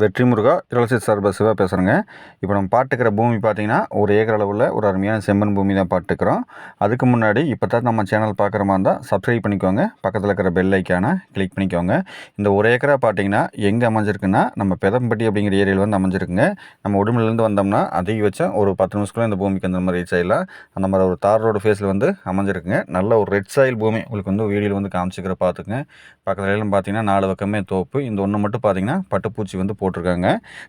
வெற்றி முருகா இலவசி சார்பா சிவா பேசுகிறேங்க இப்போ நம்ம பாட்டுக்கிற பூமி பார்த்தீங்கன்னா ஒரு ஏக்கர் அளவில் ஒரு அருமையான செம்மண் பூமி தான் பாட்டுக்கிறோம். அதுக்கு முன்னாடி இப்போ தான் நம்ம சேனல் பார்க்குற மாதிரி இருந்தால் சப்ஸ்கிரைப் பண்ணிக்கோங்க. பக்கத்தில் இருக்கிற பெல் ஐக்கானை கிளிக் பண்ணிக்கோங்க. இந்த ஒரு ஏக்கராக பார்த்தீங்கன்னா எங்கே அமைஞ்சிருக்குன்னா நம்ம பெதம்பட்டி அப்படிங்கிற ஏரியாவில் வந்து அமைஞ்சிருக்குங்க. நம்ம உடுமலேருந்து வந்தோம்னா அதிகபட்சம் ஒரு பத்து நிமிஷத்துக்குள்ள இந்த பூமிக்கு அந்த மாதிரி ரீச் ஆகிடலாம் அந்த மாதிரி ஒரு தார் ரோடு ஃபேஸில் வந்து அமைஞ்சிருக்குங்க. நல்ல ஒரு ரெட் சாயில் பூமி உங்களுக்கு வந்து வீடியோவில் வந்து காமிச்சிக்கிற பார்த்துக்குங்க பக்கத்துலலாம் பார்த்தீங்கன்னா நாலு பக்கமே தோப்பு. இந்த ஒன்று மட்டும் பார்த்தீங்கன்னா பட்டுப்பூச்சி வந்து போட்டிருக்காங்க.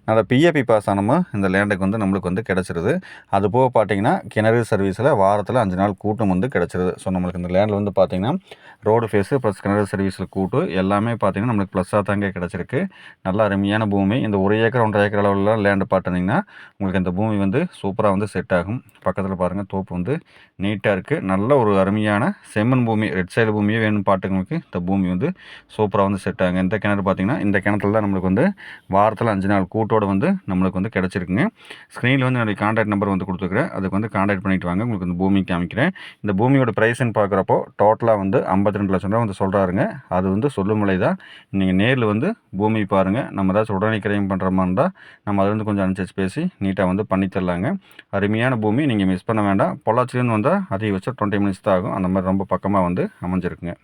நல்ல பிஏபி பாஸ் ஆனமும் இந்த லேண்டுக்கு வந்து நம்மளுக்கு வந்து கிடச்சிருது. அது போக பார்த்தீங்கன்னா கிணறு சர்வீஸில் வாரத்தில் அஞ்சு நாள் கூட்டம் வந்து கிடச்சிருது. ஸோ நம்மளுக்கு இந்த லேண்டில் வந்து பார்த்தீங்கன்னா ரோடு ஃபேஸு ப்ளஸ் கிணறு சர்வீஸில் கூட்டு எல்லாமே பார்த்தீங்கன்னா நம்மளுக்கு ப்ளஸ்ஸாக தாங்க கிடச்சிருக்கு. நல்ல அருமையான பூமி. இந்த ஒரு ஏக்கர் ஒன்றரை ஏக்கர் அளவில் லேண்டு பார்த்தீங்கன்னா உங்களுக்கு இந்த பூமி வந்து சூப்பராக வந்து செட் ஆகும். பக்கத்தில் பாருங்கள் தோப்பு வந்து நீட்டாக இருக்குது நல்ல ஒரு அருமையான செம்மண் பூமி ரெட் சைடு பூமியே வேணும் பாட்டுங்களுக்கு இந்த பூமி வந்து சூப்பராக வந்து செட் ஆகும் இந்த கிணறு பார்த்தீங்கன்னா இந்த கிணத்துல தான் நம்மளுக்கு வந்து வாரத்தில் அஞ்சு நாள் கூட்டோடு வந்து நம்மளுக்கு வந்து கிடச்சிருக்குங்க. ஸ்க்ரீனில் வந்து என்னுடைய காண்டாக்ட் நம்பர் வந்து கொடுத்துருக்குறேன். அதுக்கு வந்து காண்டாக்ட் பண்ணிட்டு வாங்க. உங்களுக்கு இந்த பூமி காமிக்கிறேன். இந்த பூமியோட ப்ரைஸ்ன்னு பார்க்குறப்போ டோட்டலாக வந்து ஐம்பத்தி ரெண்டு லட்சம் ரூபா வந்து சொல்கிறாருங்க அது வந்து சொல்லும் விலை தான் நீங்கள் நேரில் வந்து பூமி பாருங்கள் நம்ம ஏதாச்சும் உடனே கிரையம் பண்ணுற மாதிரி இருந்தால் நம்ம அதுலேருந்து கொஞ்சம் அனுசரிச்சு பேசி நீட்டாக வந்து பண்ணி தரலாங்க. அருமையான பூமி நீங்கள் மிஸ் பண்ண வேண்டாம். பொள்ளாச்சிலேருந்து வந்தால் அதிக வச்சு டுவெண்ட்டி மினிட்ஸ் தான் ஆகும். அந்த மாதிரி ரொம்ப பக்கமாக வந்து அமைஞ்சிருக்குங்க.